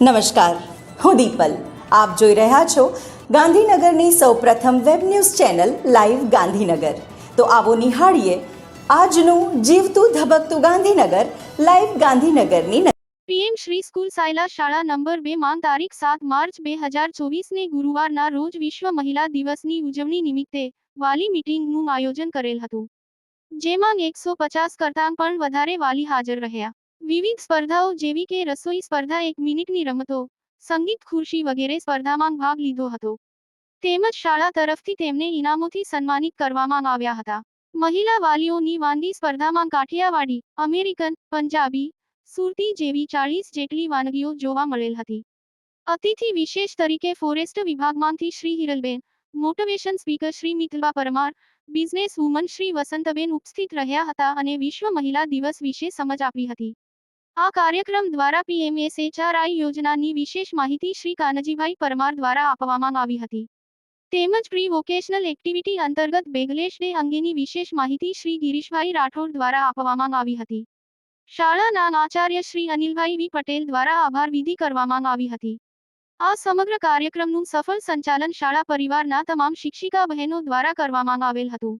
નમસ્કાર. હું દીપલ. આપ જોઈ રહ્યા છો ગાંધીનગરની સૌપ્રથમ web news channel live Gandhinagar. તો આવો નિહાળીએ આજનું જીવતું ધબકતું ગાંધીનગર લાઈવ ગાંધીનગરની પીએમ શ્રી સ્કૂલ સાયલા શાળા નંબર બે માં તારીખ સાત માર્ચ બે હજાર ચોવીસને ગુરુવારના રોજ વિશ્વ મહિલા દિવસની ઉજવણી નિમિત્તે વાલી મિટિંગનું આયોજન કરેલ હતું. જેમાં એકસો પચાસ કરતાં પણ વધારે વાલી હાજર રહ્યા. વિવિધ સ્પર્ધાઓ જેવી કે રસોઈ સ્પર્ધા એક મિનિટની રમતો, સંગીત ખુરશી વગેરે સ્પર્ધામાં ભાગ લીધો હતો. તેમજ શાળા તરફથી તેમને ઇનામોથી સન્માનિત કરવામાં આવ્યા હતા. મહિલા વાલીઓની વાનગી સ્પર્ધામાં કાઠિયાવાડી, અમેરિકન, પંજાબી, સુરતી જેવી ચાળીસ જેટલી વાનગીઓ જોવા મળેલ હતી. અતિથિ વિશેષ તરીકે ફોરેસ્ટ વિભાગમાંથી Shri Hiralben, motivation speaker Shri Mithila Parmar, business woman Shri Vasantben ઉપસ્થિત રહ્યા હતા અને વિશ્વ મહિલા દિવસ વિશે સમજ આપી હતી. આ કાર્યક્રમ દ્વારા પીએમએસએચઆરઆઈ યોજનાની વિશેષ માહિતી શ્રી કાનજીભાઈ પરમાર દ્વારા આપવામાં આવી હતી. તેમજ પ્રી વોકેશનલ એક્ટિવિટી અંતર્ગત બેગલેશ ડે અંગેની વિશેષ માહિતી શ્રી ગિરીશભાઈ રાઠોડ દ્વારા આપવામાં આવી હતી. શાળાના આચાર્ય શ્રી અનિલભાઈ વી પટેલ દ્વારા આભાર વિધિ કરવામાં આવી હતી. આ સમગ્ર કાર્યક્રમનું સફળ સંચાલન શાળા પરિવારના તમામ શિક્ષિકા બહેનો દ્વારા કરવામાં આવેલ હતું.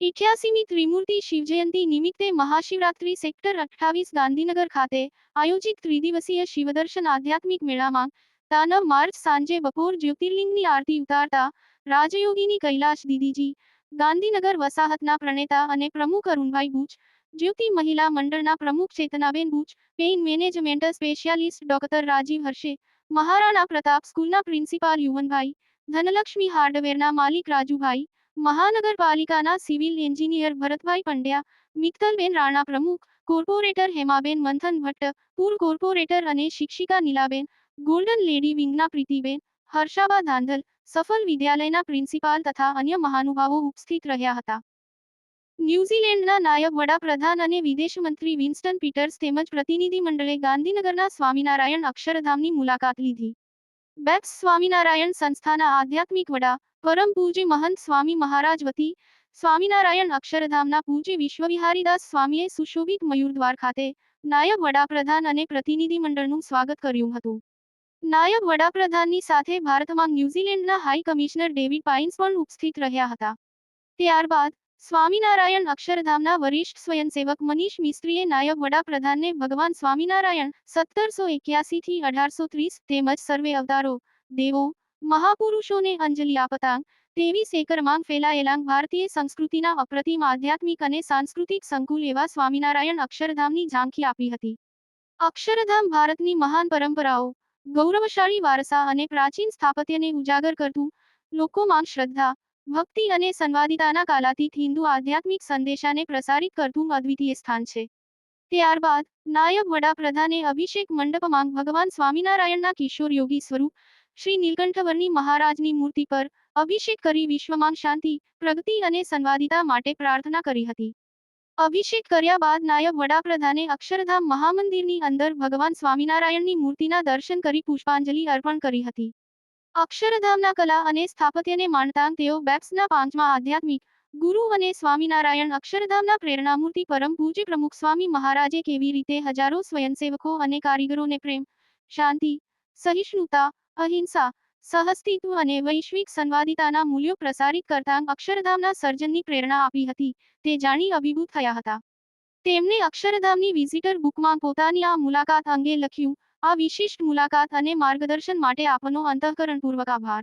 ઇઠ્યાસીમી ત્રિમૂર્તિ શિવજયંતિ નિમિત્તે મહાશિવરાત્રી સેક્ટર અઠ્ઠાવીસ ગાંધીનગર ખાતે આયોજિત ત્રિદિવસીય શિવદર્શન આધ્યાત્મિક મેળામાં તાનવ માર્ચ સાંજે બપોર જ્યોતિર્લિંગની આરતી ઉતારતા રાજયોગીની કૈલાશ દીદીજી, ગાંધીનગર વસાહતના પ્રણેતા અને પ્રમુખ અરુણભાઈ બુચ, જ્યોતિ મહિલા મંડળના પ્રમુખ Chetnaben Buch, pain management specialist doctor Rajiv Harshe, Maharana Pratap સ્કૂલના પ્રિન્સિપાલ યુવનભાઈ, ધનલક્ષ્મી હાર્ડવેરના માલિક રાજુભાઈ મહાનગરપાલિકાના સિવિલ એન્જિનિયર ભરતભાઈ પંડ્યા, મિત્તલબેન રાણા પ્રમુખ, કોર્પોરેટર હેમાબેન મંથન ભટ્ટ પૂર્વ કોર્પોરેટર અને શિક્ષિકા નીલાબેન, ગોલ્ડન લેડી વિંગના પ્રીતિબેન, હર્ષાબા ધાંધલ, સફલ વિદ્યાલયના પ્રિન્સિપાલ તથા અન્ય મહાનુભાવો ઉપસ્થિત રહ્યા હતા. ન્યૂઝીલેન્ડના નાયબ વડાપ્રધાન અને વિદેશ મંત્રી વિન્સ્ટન પીટર્સ તેમજ પ્રતિનિધિ મંડળે ગાંધીનગરના સ્વામિનારાયણ અક્ષરધામની મુલાકાત લીધી. બેપ્સ સ્વામિનારાયણ સંસ્થાના આધ્યાત્મિક વડા પરમ પૂજ્ય મહંત સ્વામી મહારાજ વતી સ્વામિનારાયણ અક્ષરધામના પૂજ્ય વિશ્વવિહારીદાસ સ્વામીએ સુશોભિત મયુરદ્વાર ખાતે નાયબ વડાપ્રધાન અને પ્રતિનિધિ સ્વાગત કર્યું હતું. નાયબ વડાપ્રધાનની સાથે ભારતમાં ન્યૂઝીલેન્ડના હાઈ કમિશનર ડેવિડ પાઇન્સ પણ ઉપસ્થિત રહ્યા હતા. ત્યારબાદ સ્વામિનારાયણ અક્ષરધામના વરિષ્ઠ સ્વયંસેવક મનીષ મિસ્ત્રીએ નાયબ વડાપ્રધાનને ભગવાન સ્વામિનારાયણ સત્તરસો એક્યાસી થી અઢારસો ત્રીસ તેમજ સર્વે અવતારો, દેવો મહાપુરુષોને અંજલિ આપતાં તેવીસ એકરમાં ફેલાયેલા ભારતીય સંસ્કૃતિના અપ્રતિમ આધ્યાત્મિક અને સાંસ્કૃતિક સંકુલ એવા સ્વામિનારાયણ અક્ષરધામની ઝાંખી આપી હતી. અક્ષરધામ ભારતની મહાન પરંપરાઓ, ગૌરવશાળી વારસા અને પ્રાચીન સ્થાપત્યને ઉજાગર કરતું લોકોમાં શ્રદ્ધા, ભક્તિ અને સંવાદિતાના કાલાતીત હિન્દુ આધ્યાત્મિક સંદેશાને પ્રસારિત કરતું અદ્વિતીય સ્થાન છે. ત્યારબાદ નાયબ વડાપ્રધાને અભિષેક મંડપમાં ભગવાન સ્વામિનારાયણના કિશોર યોગી સ્વરૂપ શ્રી નીલકંઠવર્ણી મહારાજની મૂર્તિ પર અભિષેક કરી વિશ્વમાં શાંતિ, પ્રગતિ અને સંવાદિતા માટે પ્રાર્થના કરી હતી. અભિષેક કર્યા બાદ નાયબ વડાપ્રધાને અક્ષરધામ મહામંદિરની અંદર ભગવાન સ્વામિનારાયણની મૂર્તિના દર્શન કરી પુષ્પાંજલિ અર્પણ કરી હતી. અક્ષરધામના કલા અને સ્થાપત્યને માનતા તેઓ બેપ્સના પાંચમા આધ્યાત્મિક ગુરુ અને સ્વામિનારાયણ અક્ષરધામના પ્રેરણામૂર્તિ પરમ પૂજ્ય પ્રમુખ સ્વામી મહારાજે કેવી રીતે હજારો સ્વયંસેવકો અને કારીગરોને પ્રેમ, શાંતિ, સહિષ્ણુતા અહિંસા, સહઅસ્તિત્વ અને વૈશ્વિક સંવાદિતાના મૂલ્યો પ્રસારિત કરતા અક્ષરધામના સર્જનની પ્રેરણા આપી હતી, તે જાણી અભિભૂત થયા હતા. તેમણે અક્ષરધામની વિઝિટર બુકમાં પોતાની આ મુલાકાત અંગે લખ્યું, આ વિશિષ્ટ મુલાકાત અને માર્ગદર્શન માટે આપનો અંતઃકરણપૂર્વક આભાર.